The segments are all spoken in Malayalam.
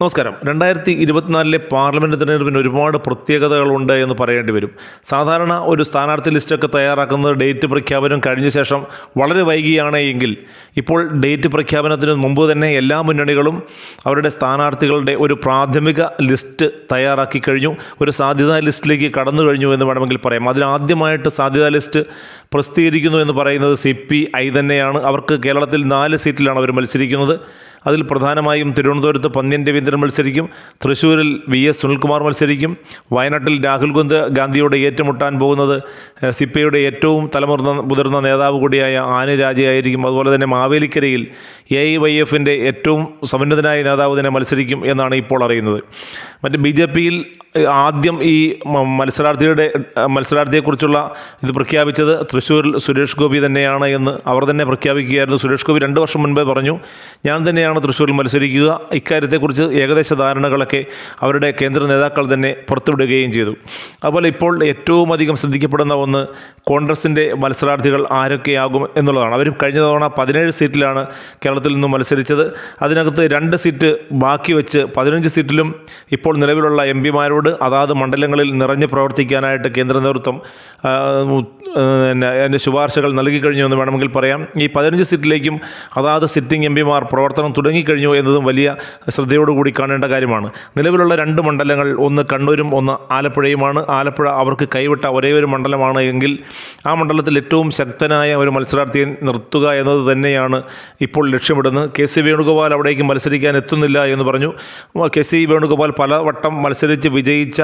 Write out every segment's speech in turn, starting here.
നമസ്കാരം. രണ്ടായിരത്തി ഇരുപത്തിനാലിലെ പാർലമെന്റ് തിരഞ്ഞെടുപ്പിന് ഒരുപാട് പ്രത്യേകതകളുണ്ട് എന്ന് പറയേണ്ടി വരും. സാധാരണ ഒരു സ്ഥാനാർത്ഥി ലിസ്റ്റൊക്കെ തയ്യാറാക്കുന്നത് ഡേറ്റ് പ്രഖ്യാപനം കഴിഞ്ഞ ശേഷം വളരെ വൈകിയാണ് എങ്കിൽ ഇപ്പോൾ ഡേറ്റ് പ്രഖ്യാപനത്തിന് മുമ്പ് തന്നെ എല്ലാ മുന്നണികളും അവരുടെ സ്ഥാനാർത്ഥികളുടെ ഒരു പ്രാഥമിക ലിസ്റ്റ് തയ്യാറാക്കി കഴിഞ്ഞു. ഒരു സാധ്യതാ ലിസ്റ്റിലേക്ക് കടന്നു കഴിഞ്ഞു എന്ന് വേണമെങ്കിൽ പറയാം. അതിലാദ്യമായിട്ട് സാധ്യതാ ലിസ്റ്റ് പ്രസിദ്ധീകരിക്കുന്നു എന്ന് പറയുന്നത് സി പി ഐ തന്നെയാണ്. അവർക്ക് കേരളത്തിൽ നാല് സീറ്റിലാണ് അവർ മത്സരിക്കുന്നത്. അതിൽ പ്രധാനമായും തിരുവനന്തപുരത്ത് പന്ന്യൻ രവീന്ദ്രൻ മത്സരിക്കും തൃശ്ശൂരിൽ വി എസ് സുനിൽകുമാർ മത്സരിക്കും വയനാട്ടിൽ രാഹുൽ ഗാന്ധി ഗാന്ധിയോട് ഏറ്റുമുട്ടാൻ പോകുന്നത് സിപ്പയുടെ ഏറ്റവും തലമുറന്ന മുതിർന്ന നേതാവ് കൂടിയായ ആനി രാജയായിരിക്കും അതുപോലെ തന്നെ മാവേലിക്കരയിൽ എ ഐ വൈ എഫിന്റെ ഏറ്റവും സമുന്നതനായ നേതാവ് തന്നെ മത്സരിക്കും എന്നാണ് ഇപ്പോൾ അറിയുന്നത്. മറ്റ് ബി ജെ പിയിൽ ആദ്യം ഈ മത്സരാർത്ഥിയുടെ മത്സരാർത്ഥിയെക്കുറിച്ചുള്ള ഇത് പ്രഖ്യാപിച്ചത് തൃശ്ശൂരിൽ സുരേഷ് ഗോപി തന്നെയാണ് എന്ന് അവർ തന്നെ പ്രഖ്യാപിക്കുകയായിരുന്നു. സുരേഷ് ഗോപി രണ്ട് വർഷം മുൻപേ പറഞ്ഞു ഞാൻ തന്നെയാണ് തൃശ്ശൂരിൽ മത്സരിക്കുക. ഇക്കാര്യത്തെക്കുറിച്ച് ഏകദേശ ധാരണകളൊക്കെ അവരുടെ കേന്ദ്ര നേതാക്കൾ തന്നെ പുറത്തുവിടുകയും ചെയ്തു. അതുപോലെ ഇപ്പോൾ ഏറ്റവും അധികം ശ്രദ്ധിക്കപ്പെടുന്ന ഒന്ന് കോൺഗ്രസിന്റെ മത്സരാർത്ഥികൾ ആരൊക്കെയാകും എന്നുള്ളതാണ്. അവർ കഴിഞ്ഞ തവണ പതിനേഴ് സീറ്റിലാണ് കേരളത്തിൽ നിന്നും മത്സരിച്ചത്. അതിനകത്ത് രണ്ട് സീറ്റ് ബാക്കി വെച്ച് പതിനഞ്ച് സീറ്റിലും ഇപ്പോൾ നിലവിലുള്ള എം പിമാരോട് അതാത് മണ്ഡലങ്ങളിൽ നിറഞ്ഞു പ്രവർത്തിക്കാനായിട്ട് കേന്ദ്ര നേതൃത്വം അതിന്റെ ശുപാർശകൾ നൽകി കഴിഞ്ഞു എന്ന് വേണമെങ്കിൽ പറയാം. ഈ പതിനഞ്ച് സീറ്റിലേക്കും അതാത് സിറ്റിംഗ് എം പിമാർ പ്രവർത്തനം തുടങ്ങിക്കഴിഞ്ഞു എന്നതും വലിയ ശ്രദ്ധയോടുകൂടി കാണേണ്ട കാര്യമാണ്. നിലവിലുള്ള രണ്ട് മണ്ഡലങ്ങൾ ഒന്ന് കണ്ണൂരും ഒന്ന് ആലപ്പുഴയുമാണ്. ആലപ്പുഴ അവർക്ക് കൈവിട്ട ഒരേ ഒരു മണ്ഡലമാണ് എങ്കിൽ ആ മണ്ഡലത്തിൽ ഏറ്റവും ശക്തനായ ഒരു മത്സരാർത്ഥിയെ നിർത്തുക എന്നത് തന്നെയാണ് ഇപ്പോൾ ലക്ഷ്യമിടുന്നത്. കെ സി വേണുഗോപാൽ അവിടേക്ക് മത്സരിക്കാൻ എത്തുന്നില്ല എന്ന് പറഞ്ഞു. കെ സി വേണുഗോപാൽ പലവട്ടം മത്സരിച്ച് വിജയിച്ച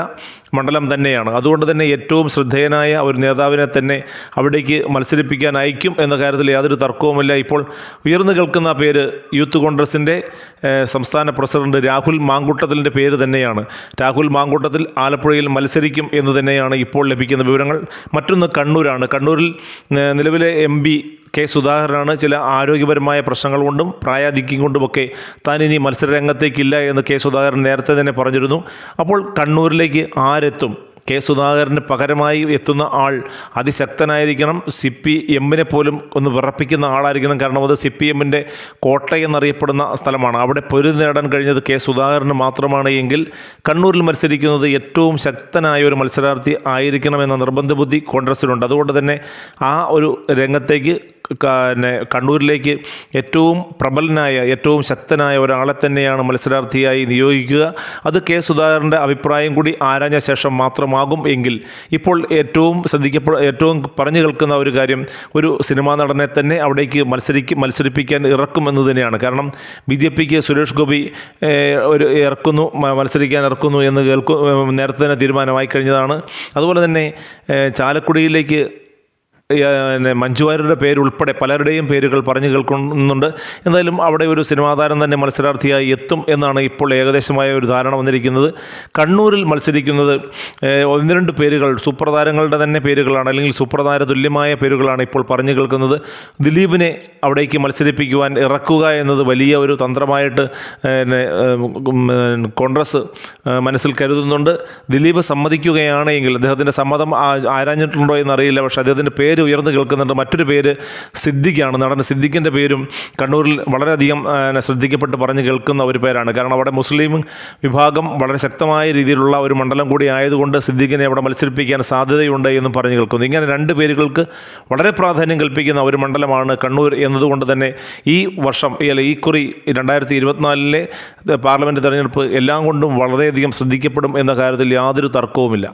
മണ്ഡലം തന്നെയാണ്. അതുകൊണ്ട് തന്നെ ഏറ്റവും ശ്രദ്ധേയനായ ഒരു നേതാവിനെ തന്നെ അവിടേക്ക് മത്സരിപ്പിക്കാൻ അയക്കും എന്ന കാര്യത്തിൽ യാതൊരു തർക്കവുമില്ല. ഇപ്പോൾ ഉയർന്നു കേൾക്കുന്ന പേര് യൂത്ത് കോൺഗ്രസിന്റെ സംസ്ഥാന പ്രസിഡന്റ് രാഹുൽ മാങ്കൂട്ടത്തിലിന്റെ പേര് തന്നെയാണ്. രാഹുൽ മാങ്കൂട്ടത്തിൽ ആലപ്പുഴയിൽ മത്സരിക്കും എന്ന് തന്നെയാണ് ഇപ്പോൾ ലഭിക്കുന്ന വിവരങ്ങൾ. മറ്റൊന്ന് കണ്ണൂരാണ്. കണ്ണൂരിൽ നിലവിലെ എം കെ സുധാകരനാണ്. ചില ആരോഗ്യപരമായ പ്രശ്നങ്ങൾ കൊണ്ടും പ്രായാധിക്യം കൊണ്ടുമൊക്കെ താൻ ഇനി മത്സരരംഗത്തേക്കില്ല എന്ന് കെ സുധാകരൻ നേരത്തെ തന്നെ പറഞ്ഞിരുന്നു. അപ്പോൾ കണ്ണൂരിലേക്ക് ആരെത്തും? കെ സുധാകരന് പകരമായി എത്തുന്ന ആൾ അതിശക്തനായിരിക്കണം. സി പി എമ്മിനെ പോലും ഒന്ന് വിറപ്പിക്കുന്ന ആളായിരിക്കണം. കാരണം അത് സി പി എമ്മിന്റെ കോട്ടയെന്നറിയപ്പെടുന്ന സ്ഥലമാണ്. അവിടെ പൊരുതി നേടാൻ കഴിഞ്ഞത് കെ സുധാകരന് മാത്രമാണ് എങ്കിൽ കണ്ണൂരിൽ മത്സരിക്കുന്നത് ഏറ്റവും ശക്തനായ ഒരു മത്സരാർത്ഥി ആയിരിക്കണം എന്ന നിർബന്ധബുദ്ധി കോൺഗ്രസിനുണ്ട് അതുകൊണ്ട് തന്നെ ആ ഒരു രംഗത്തേക്ക് പിന്നെ കണ്ണൂരിലേക്ക് ഏറ്റവും പ്രബലനായ ഏറ്റവും ശക്തനായ ഒരാളെ തന്നെയാണ് മത്സരാർത്ഥിയായി നിയോഗിക്കുക. അത് കെ സുധാകരന്റെ അഭിപ്രായം കൂടി ആരാഞ്ഞ ശേഷം മാത്രമാകും എങ്കിൽ ഇപ്പോൾ ഏറ്റവും ശ്രദ്ധിക്കപ്പെ ഏറ്റവും പറഞ്ഞു കേൾക്കുന്ന ഒരു കാര്യം ഒരു സിനിമാ നടനെ തന്നെ അവിടേക്ക് മത്സരിക്ക് മത്സരിപ്പിക്കാൻ ഇറക്കുമെന്ന് തന്നെയാണ്. കാരണം ബി ജെ പിക്ക് സുരേഷ് ഗോപി ഒരു ഇറക്കുന്നു മത്സരിക്കാൻ ഇറക്കുന്നു എന്ന് കേൾക്കു നേരത്തെ തന്നെ തീരുമാനമായി കഴിഞ്ഞതാണ്. അതുപോലെ തന്നെ ചാലക്കുടിയിലേക്ക് പിന്നെ മഞ്ജു വാര്യരുടെ പേരുൾപ്പെടെ പലരുടെയും പേരുകൾ പറഞ്ഞു കേൾക്കുന്നുണ്ട്. എന്തായാലും അവിടെ ഒരു സിനിമാ താരം തന്നെ മത്സരാർത്ഥിയായി എത്തും എന്നാണ് ഇപ്പോൾ ഏകദേശമായ ഒരു ധാരണ വന്നിരിക്കുന്നത്. കണ്ണൂരിൽ മത്സരിക്കുന്നത് ഒന്ന് രണ്ട് പേരുകൾ സൂപ്പർ താരങ്ങളുടെ തന്നെ പേരുകളാണ് അല്ലെങ്കിൽ സൂപ്പർ താര തുല്യമായ പേരുകളാണ് ഇപ്പോൾ പറഞ്ഞു കേൾക്കുന്നത്. ദിലീപിനെ അവിടേക്ക് മത്സരിപ്പിക്കുവാൻ ഇറക്കുക എന്നത് വലിയ ഒരു തന്ത്രമായിട്ട് കോൺഗ്രസ് മനസ്സിൽ കരുതുന്നുണ്ട്. ദിലീപ് സമ്മതിക്കുകയാണെങ്കിൽ അദ്ദേഹത്തിന്റെ സമ്മതം ആരാഞ്ഞിട്ടുണ്ടോ എന്നറിയില്ല. പക്ഷേ അദ്ദേഹത്തിന്റെ പേര് ഉയർന്നു കേൾക്കുന്നുണ്ട്. മറ്റൊരു പേര് സിദ്ദിഖാണ്. നടൻ സിദ്ദിഖിന്റെ പേരും കണ്ണൂരിൽ വളരെയധികം ശ്രദ്ധിക്കപ്പെട്ട് പറഞ്ഞു കേൾക്കുന്ന ഒരു പേരാണ്. കാരണം അവിടെ മുസ്ലിം വിഭാഗം വളരെ ശക്തമായ രീതിയിലുള്ള ഒരു മണ്ഡലം കൂടി ആയതുകൊണ്ട് സിദ്ദിഖിനെ അവിടെ മത്സരിപ്പിക്കാൻ സാധ്യതയുണ്ട് എന്ന് പറഞ്ഞു കേൾക്കുന്നു. ഇങ്ങനെ രണ്ട് പേരുകൾക്ക് വളരെ പ്രാധാന്യം കൽപ്പിക്കുന്ന ഒരു മണ്ഡലമാണ് കണ്ണൂർ എന്നതുകൊണ്ട് തന്നെ ഈ വർഷം അല്ല ഈ കുറി രണ്ടായിരത്തി ഇരുപത്തിനാലിലെ പാർലമെന്റ് തെരഞ്ഞെടുപ്പ് എല്ലാം കൊണ്ടും വളരെയധികം ശ്രദ്ധിക്കപ്പെടും എന്ന കാര്യത്തിൽ യാതൊരു തർക്കവുമില്ല.